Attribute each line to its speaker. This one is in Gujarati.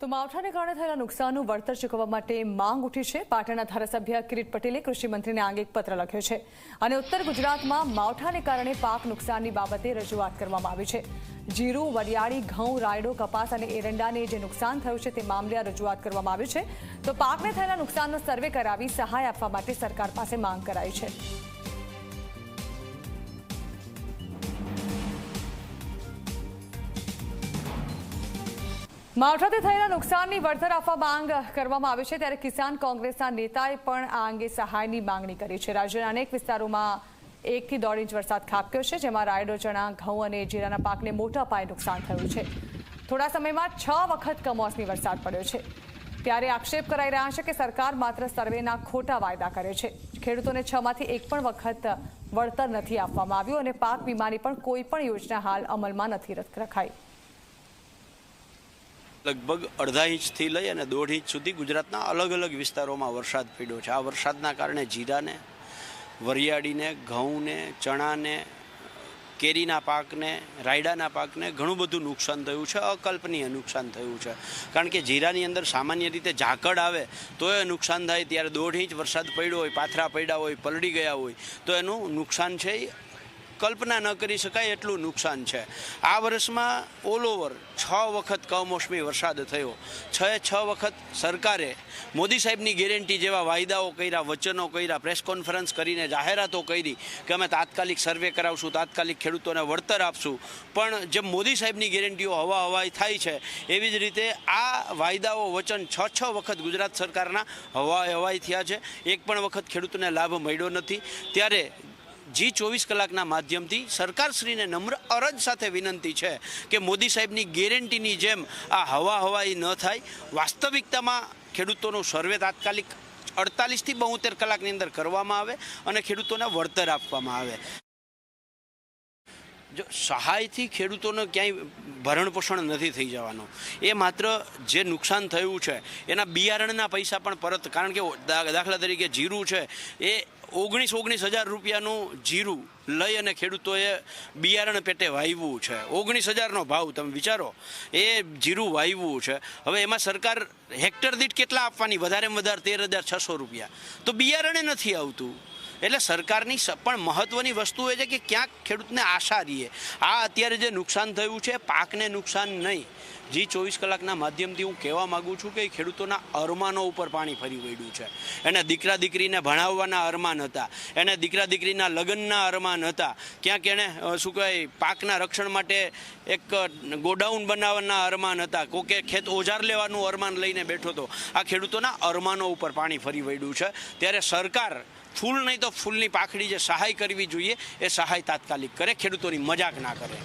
Speaker 1: તો માવઠાને કારણે થયેલા નુકસાનનું વળતર ચૂકવવા માટે માંગ ઉઠી છે. પાટણના ધારાસભ્ય કિરીટ પટેલે કૃષિમંત્રીને આંગે એક પત્ર લખ્યો છે. અને ઉત્તર ગુજરાતમાં માવઠાને કારણે પાક નુકસાનની બાબતે રજૂઆત કરવામાં આવી છે. જીરું, વરિયાળી, ઘઉં, રાયડો, કપાસ અને એરંડાને જે નુકસાન થયું છે તે મામલે આ રજૂઆત કરવામાં આવી છે. તો પાકને થયેલા નુકસાનનો સર્વે કરાવી સહાય આપવા માટે સરકાર પાસે માંગ કરાઈ છે. માવઠાથી થયેલા નુકસાનની વળતર આપવા માંગ કરવામાં આવી છે ત્યારે કિસાન કોંગ્રેસના નેતાએ પણ આ અંગે સહાયની માંગણી કરી છે. રાજ્યના અનેક વિસ્તારોમાં એકથી દોઢ ઇંચ વરસાદ ખાબક્યો છે, જેમાં રાયડો, ચણા, ઘઉં અને જીરાના પાકને મોટા પાયે નુકસાન થયું છે. થોડા સમયમાં છ વખત કમોસમી વરસાદ પડ્યો છે. ત્યારે આક્ષેપ કરાઈ રહ્યા છે કે સરકાર માત્ર સર્વેના ખોટા વાયદા કરે છે. ખેડૂતોને છ માંથી એક પણ વખત વળતર નથી આપવામાં આવ્યું અને પાક વીમાની પણ કોઈ પણ યોજના હાલ અમલમાં નથી રખાઈ.
Speaker 2: લગભગ અડધા ઇંચથી લઈ અને દોઢ ઇંચ સુધી ગુજરાતના અલગ અલગ વિસ્તારોમાં વરસાદ પડ્યો છે. આ વરસાદના કારણે જીરાને, વરિયાળીને, ઘઉંને, ચણાને, કેરીના પાકને, રાયડાના પાકને ઘણું બધું નુકસાન થયું છે, અકલ્પનીય નુકસાન થયું છે. કારણ કે જીરાની અંદર સામાન્ય રીતે ઝાકળ આવે તો એ નુકસાન થાય. ત્યારે દોઢ ઇંચ વરસાદ પડ્યો હોય, પાથરા પડ્યા હોય, પલળી ગયા હોય તો એનું નુકસાન છે એ કલ્પના ન કરી શકાય એટલું નુકસાન છે. આ વર્ષમાં ઓલ ઓવર છ વખત કમોસમી વરસાદ થયો. છ છ વખત સરકારે મોદી સાહેબની ગેરંટી જેવા વાયદાઓ કર્યા, વચનો કર્યા, પ્રેસ કોન્ફરન્સ કરીને જાહેરાતો કરી કે અમે તાત્કાલિક સર્વે કરાવશું, તાત્કાલિક ખેડૂતોને વળતર આપશું. પણ જેમ મોદી સાહેબની ગેરંટીઓ હવા હવાઈ થાય છે, એવી જ રીતે આ વાયદાઓ વચન છ છ વખત ગુજરાત સરકારના હવા હવાઈ થયા છે. એક પણ વખત ખેડૂતોને લાભ મળ્યો નથી. ત્યારે જી ચોવીસ કલાકના માધ્યમથી સરકારશ્રીને નમ્ર અરજ સાથે વિનંતી છે કે મોદી સાહેબની ગેરંટીની જેમ આ હવા હવાઈ ન થાય. વાસ્તવિકતામાં ખેડૂતોનું સર્વે તાત્કાલિક અડતાલીસથી બોતેર કલાકની અંદર કરવામાં આવે અને ખેડૂતોને વળતર આપવામાં આવે. જો સહાયથી ખેડૂતોને ક્યાંય ભરણ પોષણ નથી થઈ જવાનું. એ માત્ર જે નુકસાન થયું છે, એના બિયારણના પૈસા પણ પરત, કારણ કે દાખલા તરીકે જીરું છે, એ ઓગણીસ ઓગણીસ હજાર રૂપિયાનું જીરું લઈ અને ખેડૂતોએ બિયારણ પેટે વાવ્યું છે. ઓગણીસ હજારનો ભાવ, તમે વિચારો, એ જીરું વાવ્યું છે. હવે એમાં સરકાર હેક્ટર દીઠ કેટલા આપવાની? વધારેમાં વધારે તેર હજાર છસો રૂપિયા. તો બિયારણે નથી આવતું. એટલે સરકારની પણ મહત્વની વસ્તુ એ છે કે ક્યાંક ખેડૂતને આશા રહીએ. આ અત્યારે જે નુકસાન થયું છે, પાકને નુકસાન નહીં. જી ચોવીસ કલાકના માધ્યમથી હું કહેવા માગું છું કે ખેડૂતોના અરમાનો ઉપર પાણી ફરી વળ્યું છે. એને દીકરા દીકરીને ભણાવવાના અરમાન હતા, એને દીકરા દીકરીના લગ્નના અરમાન હતા. ક્યાંક એણે શું કહેવાય, પાકના રક્ષણ માટે એક ગોડાઉન બનાવવાના અરમાન હતા. કોકે ખેત ઓજાર લેવાનું અરમાન લઈને બેઠો હતો. આ ખેડૂતોના અરમાનો ઉપર પાણી ફરી વળ્યું છે. ત્યારે સરકાર ફૂલ નહીં તો ફૂલની પાખડી જે સહાય કરવી જોઈએ, એ સહાય તાત્કાલિક કરે, ખેડૂતોની મજાક ના કરે.